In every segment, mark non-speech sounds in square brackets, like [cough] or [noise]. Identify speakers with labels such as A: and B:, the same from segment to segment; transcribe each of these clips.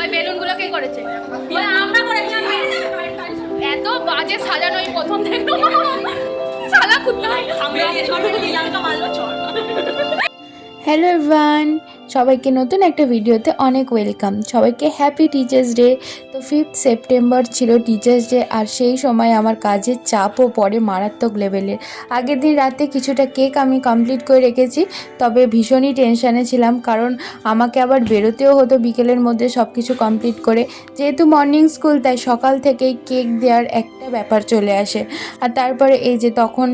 A: ওই বেলুনগুলো কে করেছে? আমরা করেছি। এত বাজে সাজানো এই প্রথম দেখল সালা কুত্তা
B: হ্যালো এভরিওয়ান সবাইকে নতুন একটা ভিডিওতে অনেক ওয়েলকাম সবাইকে হ্যাপি টিচার্স ডে তো ফিফথ সেপ্টেম্বর ছিল টিচার্স ডে আর সেই সময় আমার কাজের চাপও পড়ে মারাত্মক লেভেলের আগের দিন রাতে কিছুটা কেক আমি কমপ্লিট করে রেখেছি, তবে ভীষণই টেনশানে ছিলাম, কারণ আমাকে আবার বেরোতেও হতো বিকেলের মধ্যে সব কিছু কমপ্লিট করে। যেহেতু মর্নিং স্কুল তাই সকাল থেকেই কেক দেওয়ার একটা ব্যাপার চলে আসে। আর তারপরে এই যে তখন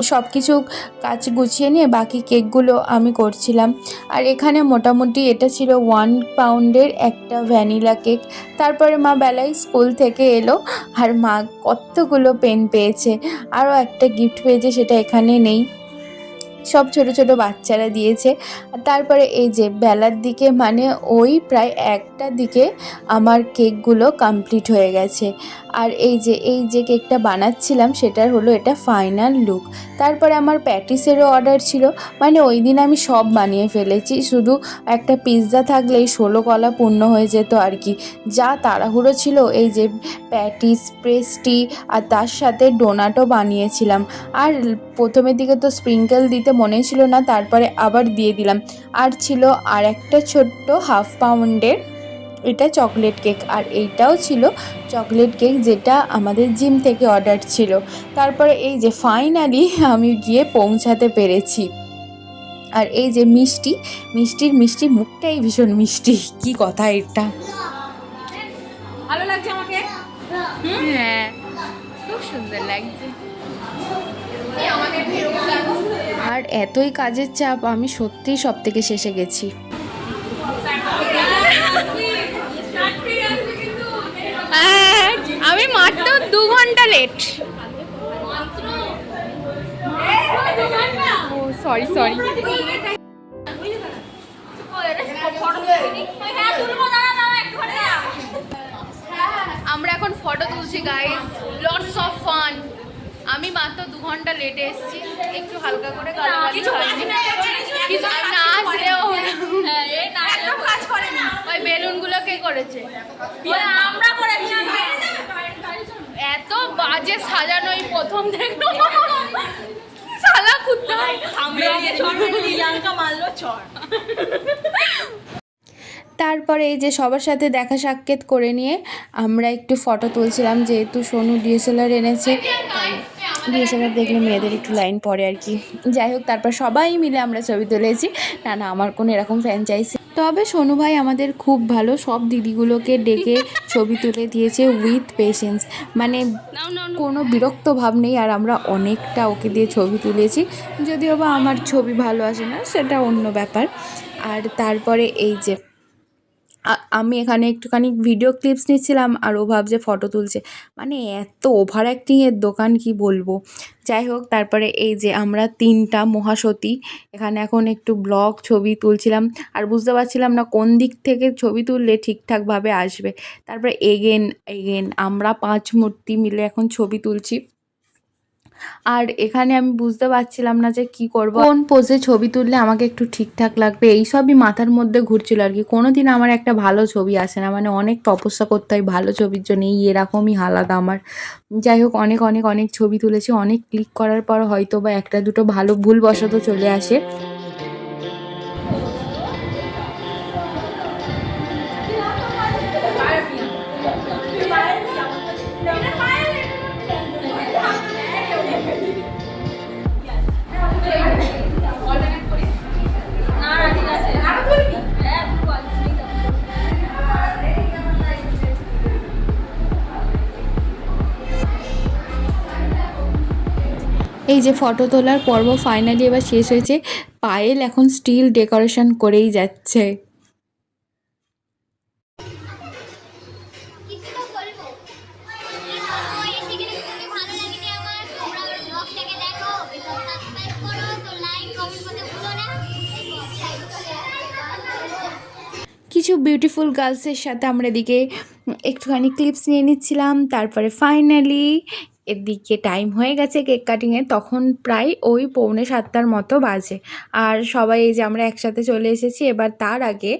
B: সব কিছু কাজ গুছিয়ে নিয়ে বাকি কেকগুলো আমি করছিলাম। আর এখানে মোটামুটি এটা ছিল ওয়ান পাউন্ডের একটা ভ্যানিলা কেক তারপরে মা বেলায় স্কুল থেকে এলো আর মা কতগুলো পেন পেয়েছে। আরও একটা গিফট পেয়েছে, সেটা এখানে নেই। সব ছোট ছোট বাচ্চারা দিয়েছে। তারপরে এই যে বেলার দিকে মানে ওই প্রায় একটা দিকে আমার কেকগুলো কমপ্লিট হয়ে গেছে। আর এই যে এই যে কেকটা বানাচ্ছিলাম সেটার হলো এটা ফাইনাল লুক তারপরে আমার প্যাটিসেরও অর্ডার ছিল। মানে ওই দিন আমি সব বানিয়ে ফেলেছি। শুধু একটা পিৎজা থাকলেই ষোলো কলা পূর্ণ হয়ে যেত আর কি। যা তাড়াহুড়ো ছিল, এই যে প্যাটিস, পেস্টি, আর তার সাথে ডোনাটও বানিয়েছিলাম। আর প্রথমের দিকে তো স্প্রিঙ্কেল দিতে মনে ছিল না, তারপরে আবার দিয়ে দিলাম। আর ছিল আর একটা ছোট্ট হাফ পাউন্ডের এটা চকলেট কেক আর এইটাও ছিল চকলেট কেক যেটা আমাদের জিম থেকে অর্ডার ছিল। তারপরে এই যে ফাইনালি আমি গিয়ে পৌঁছাতে পেরেছি। আর এই যে মিষ্টি মিষ্টির মিষ্টি মুখটাই ভীষণ মিষ্টি। কি কথা এটা?
A: ভালো লাগছে আমাকে?
B: হ্যাঁ খুব সুন্দর লাগছে।
A: আমাকে এরকম লাগছে
B: আর এতই কাজের চাপ আমি সত্যিই সব থেকে শেষে গেছি
A: হ্যাঁ, আমি মাত্র দু ঘণ্টা লেট ও সরি সরি আমরা এখন ফটো তুলছি গাইস লটস অফ ফান আমি মাত্র দু ঘণ্টা লেটে এসেছি। একটু হালকা করে গালাগালি হয়নি কিছু নাচলেও ওই বেলুনগুলো কে করেছে? আমরা করেছি। বাজে সাজানো এই প্রথম দেখল। সালা কুত্তা।
B: মারলো চর তারপরে এই যে সবার সাথে দেখা সাক্ষাৎ করে নিয়ে আমরা একটু ফটো তুলছিলাম যেহেতু সোনু ডিএসএলআর এনেছে। ডিএসএলআর দেখলে মেয়েদের একটু লাইন পড়ে আর কি। যাই হোক তারপর সবাই মিলে আমরা ছবি তুলেছি। না না আমার কোনো এরকম ফ্র্যাঞ্চাইজি তবে সোনু ভাই আমাদের খুব ভালো। সব দিদিগুলোকে ডেকে ছবি তুলে দিয়েছে উইথ পেশেন্স মানে কোনো বিরক্ত ভাব নেই আর আমরা অনেকটা ওকে দিয়ে ছবি তুলেছি। যদিও বা আমার ছবি ভালো আসে না সেটা অন্য ব্যাপার। আর তারপরে এই যে আমি এখানে একটুখানি ভিডিও ক্লিপস নিচ্ছিলাম আর ও ভাবছে ফটো তুলছে। মানে এত ওভার অ্যাক্টিংয়ের দোকান কি বলব? যাই হোক, তারপরে এই যে আমরা তিনটা মহাসতী, এখানে এখন একটু ব্লগ ছবি তুলছিলাম। আর বুঝতে পারছিলাম না কোন দিক থেকে ছবি তুললে ঠিকঠাকভাবে আসবে। তারপরে এগেন এগেন আমরা পাঁচ মূর্তি মিলে এখন ছবি তুলছি। আর এখানে আমি বুঝতে পারছিলাম না যে কি করব। কোন পোজে ছবি তুললে আমাকে একটু ঠিকঠাক লাগবে? এইসবই মাথার মধ্যে ঘুরছিল আর কি। কোনোদিন আমার একটা ভালো ছবি আসে না। মানে অনেক তপস্যা করতে হয় ভালো ছবির জন্য। এই এরকমই হালাত আমার। যাই হোক, অনেক অনেক অনেক ছবি তুলেছি। অনেক ক্লিক করার পর হয়তো বা একটা দুটো ভালো ভুলবশত চলে আসে। এই যে ফটো তোলার পর্ব ফাইনালি এবার শেষ হয়েছে। পায়েল এখন স্টিল ডেকোরেশন করেই যাচ্ছে।
C: কিছু
B: বিউটিফুল গার্লসের সাথে আমরা এদিকে একটুখানি ক্লিপস নিয়ে নিচ্ছিলাম। তারপরে ফাইনালি এদিকে টাইম হয়ে গেছে কেক কাটিংয়ে তখন প্রায় ওই পৌনে সাতটার মতো বাজে। আর সবাই এই যে আমরা একসাথে চলে এসেছি, এবার তার আগে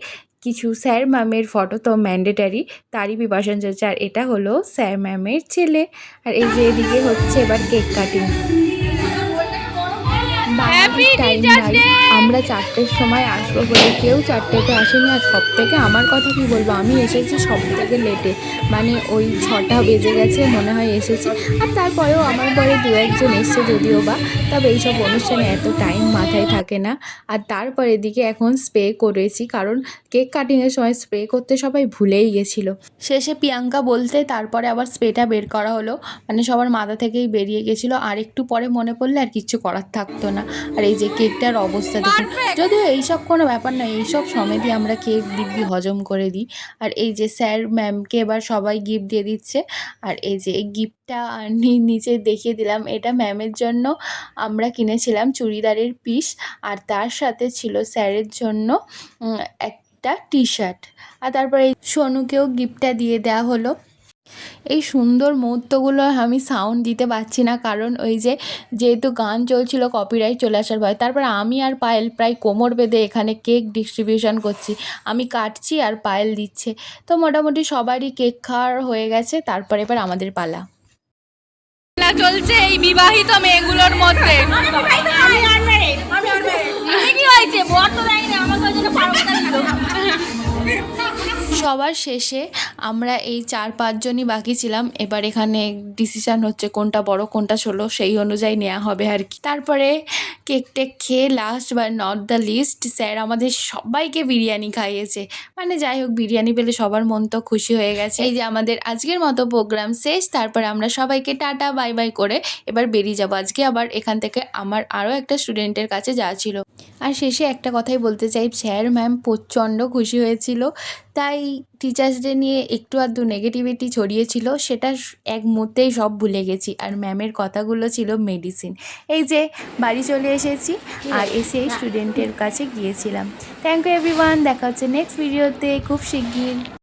B: কিছু স্যার ম্যামের ফটো তো ম্যান্ডেটারি তারই বিভাষণ চলছে। আর এটা হলো স্যার ম্যামের ছেলে। আর এই যে এদিকে হচ্ছে এবার কেক কাটিং টাইম নাই। আমরা চারটের সময় আসব বলে কেউ চারটেতে আসেনি। আর সব থেকে আমার কথা কি বলব? আমি এসেছি সব থেকে লেটে মানে ওই ছটা বেজে গেছে মনে হয় এসেছি। আর তারপরেও আমার পরে দু একজন এসছে যদিও বা। তবে এইসব অনুষ্ঠানে এত টাইম মাথায় থাকে না। আর তারপরে এদিকে এখন স্প্রে করেছি। কারণ কেক কাটিংয়ের সময় স্প্রে করতে সবাই ভুলেই গেছিল। শেষে প্রিয়াঙ্কা বলতে তারপরে আবার স্প্রেটা বের করা হলো। মানে সবার মাথা থেকেই বেরিয়ে গেছিল। আর একটু পরে মনে পড়লে আর কিচ্ছু করার থাকতো না। আর এই যে কেকটার অবস্থা দেখুন। যদিও এইসব কোনো ব্যাপার নয় এইসব সমেতই আমরা কেক দিব্যি হজম করে দিই। আর এই যে স্যার ম্যামকে এবার সবাই গিফট দিয়ে দিচ্ছে। আর এই যে এই গিফটটা নিচে দেখিয়ে দিলাম। এটা ম্যামের জন্য আমরা কিনেছিলাম চুড়িদারের পিস আর তার সাথে ছিল স্যারের জন্য একটা টি শার্ট আর তারপরে এই সোনুকেও গিফটটা দিয়ে দেওয়া হলো। এই সুন্দর মুহূর্তগুলো আমি সাউন্ড দিতে পারছি না কারণ ওই যে যেহেতু গান চলছিল কপিরাইট চলে আসার ভয় তারপর আমি আর পায়েল প্রায় কোমর বেঁধে এখানে কেক ডিস্ট্রিবিউশন করছি। আমি কাটছি আর পায়েল দিচ্ছে। তো মোটামুটি সবারই কেক খাওয়ার হয়ে গেছে তারপর এবার আমাদের পালা।
A: চলছে এই বিবাহিত মেয়েগুলোর মধ্যে।
C: আমি আনম্যারিড কি হয়েছে? বর তো [laughs]
B: সবার শেষে আমরা এই চার পাঁচজনই বাকি ছিলাম। এবার এখানে ডিসিশান হচ্ছে কোনটা বড়, কোনটা ছোলো সেই অনুযায়ী নেওয়া হবে আর কি। তারপরে কেক টেক খেয়ে last but not the least sir আমাদের সবাইকে বিরিয়ানি খাইয়েছে। মানে যাই হোক, বিরিয়ানি পেলে সবার মন তো খুশি হয়ে গেছে। এই যে আমাদের আজকের মতো প্রোগ্রাম শেষ, তারপরে আমরা সবাইকে টাটা বাই বাই করে এবার বেরিয়ে যাব। আজকে আবার এখান থেকে আমার আরও একটা স্টুডেন্টের কাছে যাওয়া ছিল। আর শেষে একটা কথাই বলতে চাই স্যার ম্যাম প্রচণ্ড খুশি হয়েছিল। তাই টিচার্স ডে নিয়ে একটু আধটু নেগেটিভিটি ছড়িয়েছিল সেটা এক মুহূর্তেই সব ভুলে গেছি। আর ম্যামের কথাগুলো ছিল মেডিসিন এই যে, বাড়ি চলে এসেছি আর এসে স্টুডেন্টের কাছে গিয়েছিলাম। থ্যাংক ইউ এভরিওয়ান দেখা হচ্ছে নেক্সট ভিডিওতে খুব শিগগির।